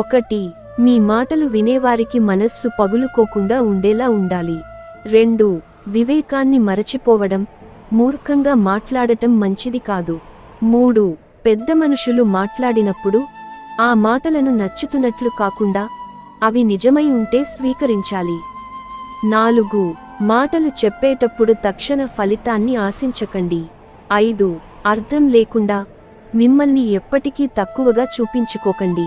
ఒకటి మీ మాటలు వినేవారికి మనస్సు పగులుకోకుండా ఉండేలా ఉండాలి. రెండు వివేకాన్ని మరచిపోవడం మూర్ఖంగా మాట్లాడటం మంచిది కాదు. మూడు పెద్ద మనుషులు మాట్లాడినప్పుడు ఆ మాటలను నచ్చుతున్నట్లు కాకుండా అవి నిజమై ఉంటే స్వీకరించాలి. నాలుగు మాటలు చెప్పేటప్పుడు తక్షణ ఫలితాన్ని ఆశించకండి. ఐదు అర్థం లేకుండా మిమ్మల్ని ఎప్పటికీ తక్కువగా చూపించుకోకండి.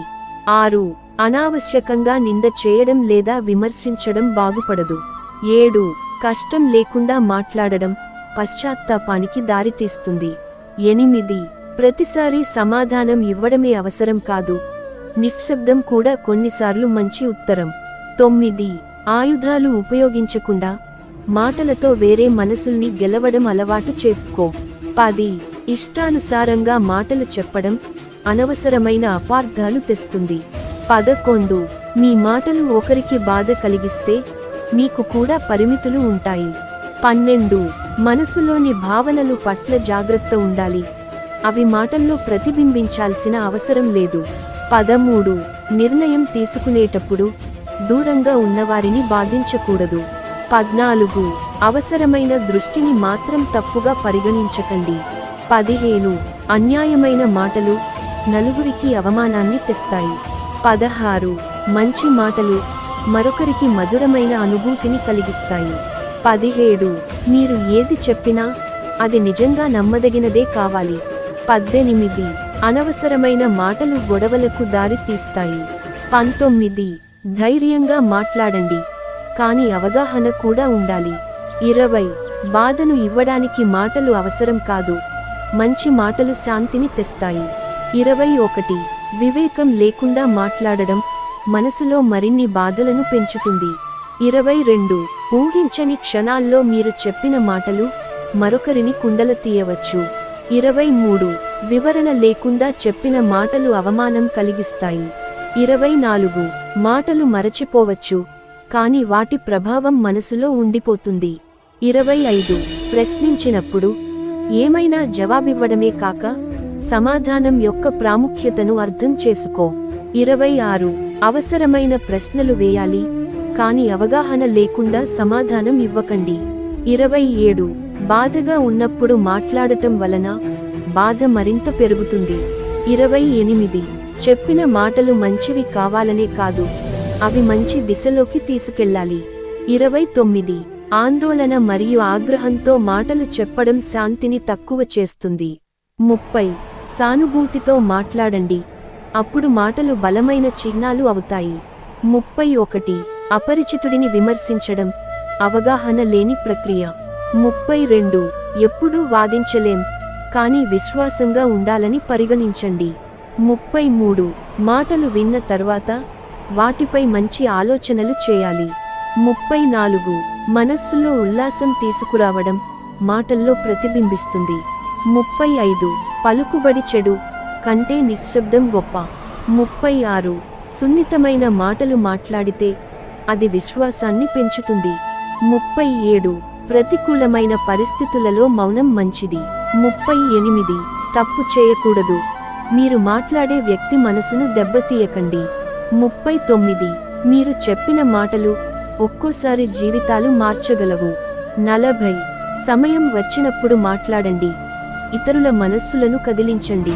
ఆరు అనావశ్యకంగా నింద చేయడం లేదా విమర్శించడం బాగుపడదు. ఏడు కష్టం లేకుండా మాట్లాడడం పశ్చాత్తాపానికి దారితీస్తుంది. ఎనిమిది ప్రతిసారి సమాధానం ఇవ్వడమే అవసరం కాదు. నిశ్శబ్దం కూడా కొన్నిసార్లు మంచి ఉత్తరం. తొమ్మిది ఆయుధాలు ఉపయోగించకుండా మాటలతో వేరే మనసుల్ని గెలవడం అలవాటు చేసుకో. పది ఇష్టానుసారంగా మాటలు చెప్పడం అనవసరమైన అపార్థాలు తెస్తుంది. పదకొండు. మీ మాటలు ఒకరికి బాధ కలిగిస్తే మీకు కూడా పరిమితులు ఉంటాయి. పన్నెండు. మనసులోని భావనలు పట్ల జాగ్రత్త ఉండాలి. అవి మాటల్లో ప్రతిబింబించాల్సిన అవసరం లేదు. పదమూడు. నిర్ణయం తీసుకునేటప్పుడు దూరంగా ఉన్నవారిని బాధించకూడదు. పద్నాలుగు. అవసరమైన దృష్టిని మాత్రం తప్పుగా పరిగణించకండి. పదిహేను. అన్యాయమైన మాటలు నలుగురికి అవమానాన్ని తెస్తాయి. పదహారు మంచి మాటలు మరొకరికి మధురమైన అనుభూతిని కలిగిస్తాయి. పదిహేడు మీరు ఏది చెప్పినా అది నిజంగా నమ్మదగినదే కావాలి. పద్దెనిమిది అనవసరమైన మాటలు గొడవలకు దారి తీస్తాయి. పంతొమ్మిది ధైర్యంగా మాట్లాడండి కానీ అవగాహన కూడా ఉండాలి. ఇరవై బాధను ఇవ్వడానికి మాటలు అవసరం కాదు మంచి మాటలు శాంతిని తెస్తాయి. ఇరవై ఒకటి. వివేకం లేకుండా మాట్లాడడం మనసులో మరిన్ని బాధలను పెంచుతుంది. ఇరవై రెండు. ఊహించని క్షణాల్లో మీరు చెప్పిన మాటలు మరొకరిని కుండల తీయవచ్చు. ఇరవై మూడు. వివరణ లేకుండా చెప్పిన మాటలు అవమానం కలిగిస్తాయి. ఇరవై నాలుగు. మాటలు మరచిపోవచ్చు కానీ వాటి ప్రభావం మనసులో ఉండిపోతుంది. ఇరవై ఐదు. ప్రశ్నించినప్పుడు ఏమైనా జవాబివ్వడమే కాక సమాధానం యొక్క ప్రాముఖ్యతను అర్థం చేసుకో. ఇరవై ఆరు అవసరమైన ప్రశ్నలు వేయాలి కాని అవగాహన లేకుండా సమాధానం ఇవ్వకండి. ఇరవై ఏడు బాధగా ఉన్నప్పుడు మాట్లాడటం వలన బాధ మరింత పెరుగుతుంది. ఇరవై ఎనిమిది చెప్పిన మాటలు మంచివి కావాలనే కాదు అవి మంచి దిశలోకి తీసుకెళ్ళాలి. ఇరవై తొమ్మిది ఆందోళన మరియు ఆగ్రహంతో మాటలు చెప్పడం శాంతిని తక్కువ చేస్తుంది. ముప్పై. సానుభూతితో మాట్లాడండి. అప్పుడు మాటలు బలమైన చిహ్నాలు అవుతాయి. ముప్పై ఒకటి. అపరిచితుడిని విమర్శించడం. అవగాహన లేని ప్రక్రియ. ముప్పై రెండు. ఎప్పుడూ వాదించలేం. కానీ విశ్వాసంగా ఉండాలని పరిగణించండి. ముప్పై మూడు. మాటలు విన్న తర్వాత వాటిపై మంచి ఆలోచనలు చేయాలి. ముప్పై నాలుగు. మనస్సులో ఉల్లాసం తీసుకురావడం మాటల్లో ప్రతిబింబిస్తుంది. ముప్పై ఐదు. పలుకుబడి చెడు కంటే నిశ్శబ్దం గొప్ప. ముప్పై ఆరు. సున్నితమైన మాటలు మాట్లాడితే అది విశ్వాసాన్ని పెంచుతుంది. ముప్పై ఏడు. ప్రతికూలమైన పరిస్థితులలో మౌనం మంచిది. ముప్పై ఎనిమిది. తప్పు చేయకూడదు. మీరు మాట్లాడే వ్యక్తి మనసును దెబ్బతీయకండి. ముప్పై తొమ్మిది. మీరు చెప్పిన మాటలు ఒక్కోసారి జీవితాలు మార్చగలవు. నలభై. సమయం వచ్చినప్పుడు మాట్లాడండి. ఇతరుల మనస్సులను కదిలించండి.